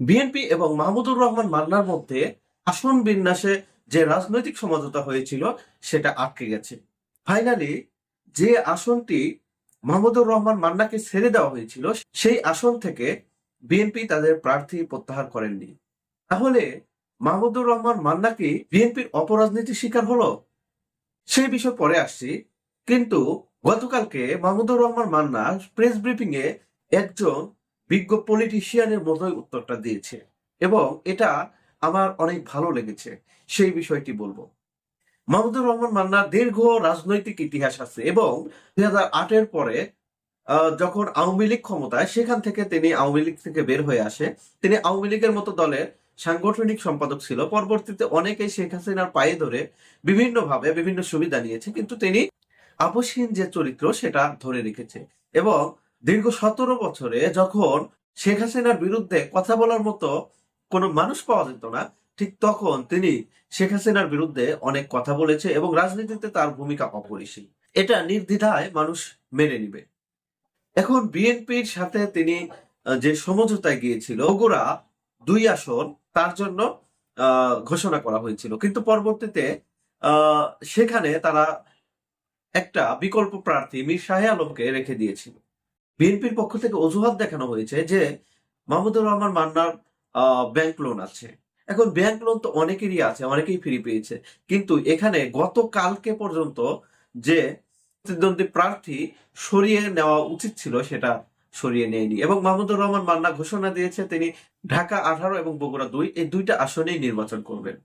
BNP এবং মাহমুদুর রহমান মান্নার মধ্যে আসন বিন্যাসে যে রাজনৈতিক সমঝোতা হয়েছিল, সেটা আটকে গেছে। ফাইনালি যে আসনটি মাহমুদুর রহমান মান্নাকে ছেড়ে দেওয়া হয়েছিল, সেই আসন থেকে বিএনপি তাদের প্রার্থী প্রত্যাহার করেননি। তাহলে মাহমুদুর রহমান মান্না কি বিএনপির অপরাজনীতির শিকার হলো? সেই বিষয় পরে আসছি। কিন্তু গতকালকে মাহমুদুর রহমান মান্না প্রেস ব্রিফিং এ একজন বিজ্ঞ পলিটিশিয়ানের মতোই উত্তরটা দিয়েছে। এবং এটা আমার অনেক ভালো লেগেছে, সেই বিষয়টি বলব। মাহমুদুর রহমান মান্নার দীর্ঘ রাজনৈতিক ইতিহাস আছে এবং দুই হাজার আটের পরে যখন আওয়ামী লীগ ক্ষমতায়, সেখান থেকে তিনি আওয়ামী লীগ থেকে বের হয়ে আসে। তিনি আওয়ামী লীগের মতো দলের সাংগঠনিক সম্পাদক ছিল। পরবর্তীতে অনেকেই শেখ হাসিনার পায়ে ধরে বিভিন্নভাবে বিভিন্ন সুবিধা নিয়েছে, কিন্তু তিনি আপসহীন যে চরিত্র, সেটা ধরে রেখেছে। এবং দীর্ঘ সতেরো বছরে যখন শেখ হাসিনার বিরুদ্ধে কথা বলার মতো কোনো মানুষ পাওয়া যেত না, ঠিক তখন তিনি শেখ হাসিনার বিরুদ্ধে অনেক কথা বলেছে এবং রাজনীতিতে তার ভূমিকা অপরিসীম। এটা নির্দ্বিধায় মানুষ মেনে নিবে। এখন বিএনপির সাথে তিনি যে সমঝোতায় গিয়েছিল, বগুড়া দুই আসন তার জন্য ঘোষণা করা হয়েছিল। কিন্তু পরবর্তীতে সেখানে তারা একটা বিকল্প প্রার্থী মীর শাহে আলমকে রেখে দিয়েছিল। বিএনপির পক্ষ থেকে অজুহাত দেখানো হয়েছে যে মাহমুদুর রহমান মান্নার ব্যাংক লোন আছে। এখন ব্যাংক লোন তো অনেকেরই আছে, অনেকেই ফ্রি পেয়েছে। কিন্তু এখানে গতকালকে পর্যন্ত যে প্রতিদ্বন্দ্বী প্রার্থী সরিয়ে নেওয়া উচিত ছিল, সেটা সরিয়ে নেয়নি। এবং মাহমুদুর রহমান মান্না ঘোষণা দিয়েছে, তিনি ঢাকা আঠারো এবং বগুড়া দুই, এই দুইটা আসনেই নির্বাচন করবেন।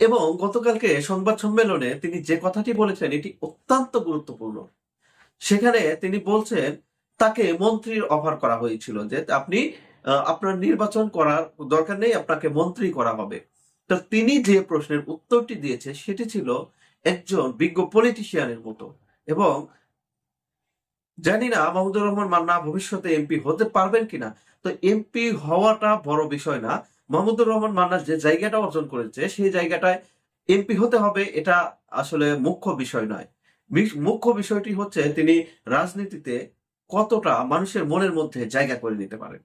এবং গতকালকে সংবাদ সম্মেলনে তিনি যে কথাটি বলেছেন, এটি অত্যন্ত গুরুত্বপূর্ণ। সেখানে তিনি বলছেন তাকে মন্ত্রীর অফার করা হয়েছিল যে আপনি আপনার নির্বাচন করার দরকার নেই, আপনাকে মন্ত্রী করা হবে। তো তিনি যে প্রশ্নের উত্তরটি দিয়েছে সেটি ছিল একজন বিজ্ঞ পলিটিশিয়ানের মতো। এবং জানি না, মাহমুদুর রহমান মান্না ভবিষ্যতে এমপি হতে পারবেন কিনা। তো এমপি হওয়াটা বড় বিষয় না। মাহমুদুর রহমান মান্না যে জায়গাটা অর্জন করেছে, সেই জায়গাটায় এমপি হতে হবে, এটা আসলে মুখ্য বিষয় নয়। মুখ্য বিষয়টি হচ্ছে তিনি রাজনীতিতে কতটা মানুষের মনের মধ্যে জায়গা করে নিতে পারেন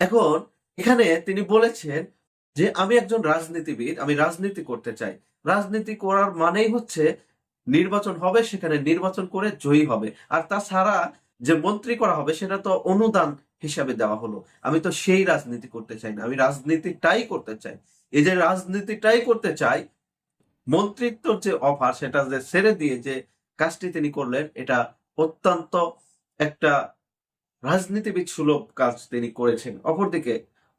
এখন এখানে তিনি বলেছেন যে, আমি একজন রাজনীতিবিদ, আমি রাজনীতি করতে চাই। রাজনীতি করার মানেই হচ্ছে নির্বাচন হবে, সেখানে নির্বাচন করে জয়ী হবে। আর তাছাড়া যে মন্ত্রী করা হবে, সেটা তো অনুদান হিসাবে দেওয়া হলো। আমি তো সেই রাজনীতি করতে চাই না, আমি রাজনীতিটাই করতে চাই। এই যে রাজনীতিটাই করতে চাই, মন্ত্রিত্বর যে অফার, সেটা যে ছেড়ে দিয়ে যে কাজটি তিনি করলেন, এটা অত্যন্ত একটা রাজনীতিবিদ সুলভ কাজ তিনি করেছেন। অপরদিকে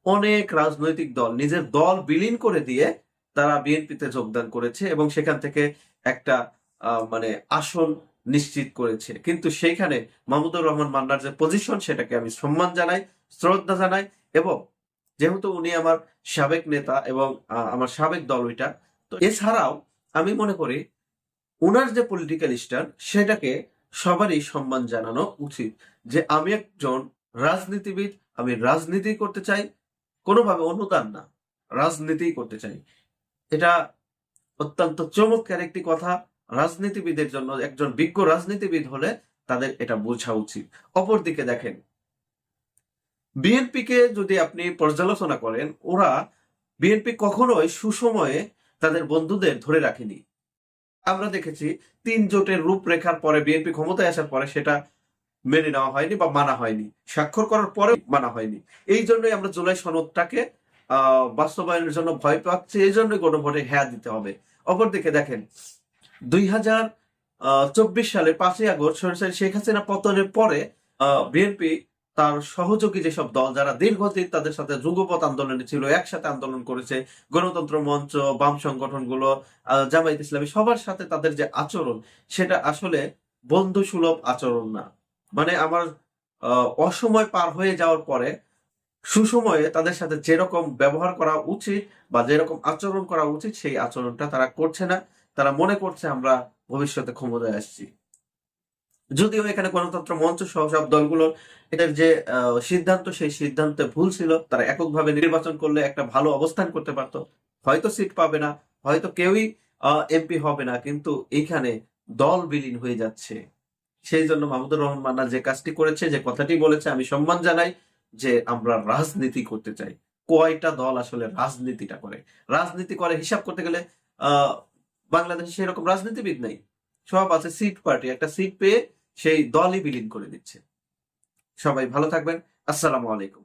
অনেক রাজনৈতিক দল নিজের দল বিলীন করে দিয়ে তারা বিএনপিতে যোগদান করেছে এবং সেখান থেকে একটা মানে আসন নিশ্চিত করেছে। কিন্তু সেইখানে মাহমুদুর রহমান মান্নার যে পজিশন সেটাকে আমি সম্মান জানাই, শ্রদ্ধা জানাই এবং যেহেতু উনি আমার সাবেক নেতা এবং আমার সাবেক দল ওইটা, তো এছাড়াও আমি মনে করি ওনার যে পলিটিক্যাল স্ট্যান্ড সেটাকে সবারই সম্মান জানানো উচিত যে আমি একজন রাজনীতিবিদ, আমি রাজনীতি করতে চাই, কোনোভাবে অনুদান না। রাজনীতি করতে চাই। এটা অত্যন্ত চমৎকার একটি কথা। রাজনীতিবিদের জন্য একজন বিজ্ঞ রাজনীতিবিদ হলে তাদের এটা বোঝা উচিত। অপরদিকে দেখেন, বিএনপিকে যদি আপনি পর্যালোচনা করেন, ওরা বিএনপি কখনোই সুসময়ে তাদের বন্ধুদের ধরে রাখেনি। আমরা দেখেছি তিন জোটের রূপরেখার পরে বিএনপি ক্ষমতায় আসার পরে সেটা মেনে নেওয়া হয়নি বা মানা হয়নি। স্বাক্ষর করার পরে মানা হয়নি। এই জন্যই আমরা জুলাই সনদটাকে বাস্তবায়নের জন্য ভয় পাচ্ছি, এই জন্যই গণভোটে হ্যাঁ দিতে হবে। অপরদিকে দেখেন, দুই হাজার চব্বিশ সালের পাঁচই আগস্ট শেখ হাসিনা পতনের পরে বিএনপি তার সহযোগী যেসব দল যারা দীর্ঘদিন তাদের সাথে যুগপথ আন্দোলনে ছিল, একসাথে আন্দোলন করেছে, গণতন্ত্র মঞ্চ, বাম সংগঠনগুলো জামায়াত ইসলামী, সবার সাথে তাদের যে আচরণ, সেটা আসলে বন্ধু সুলভ আচরণ না। মানে আমার অসময় পার হয়ে যাওয়ার পরে সুসময়ে তাদের সাথে যেরকম ব্যবহার করা উচিত বা যেরকম আচরণ করা উচিত, সেই আচরণটা তারা করছে না। তারা মনে করছে আমরা ভবিষ্যতে ক্ষমতায় আসছি। যদিও এখানে গণতন্ত্র মঞ্চ সহ সব দলগুলোর এটার যে সিদ্ধান্ত, সেই সিদ্ধান্তে ভুল ছিল। তারা এককভাবে নির্বাচন করলে একটা ভালো অবস্থান করতে পারত। হয়তো সিট পাবে না, হয়তো কেউই এমপি হবে না, কিন্তু এখানে দল বিলীন হয়ে যাচ্ছে। সেই জন্য মাহমুদুর রহমান যে কাজটি করেছে, যে কথাটি বলেছে, আমি সম্মান জানাই যে আমরা রাজনীতি করতে চাই। কয়টা দল আসলে রাজনীতিটা করে? রাজনীতি করে হিসাব করতে গেলে, আহ, বাংলাদেশে সেরকম রাজনীতিবিদ নেই। সব আছে, সিট পার্টি। একটা সিট পেয়ে সেই দলই বিলীন করে দিচ্ছে। সবাই ভালো থাকবেন। আসসালামু আলাইকুম।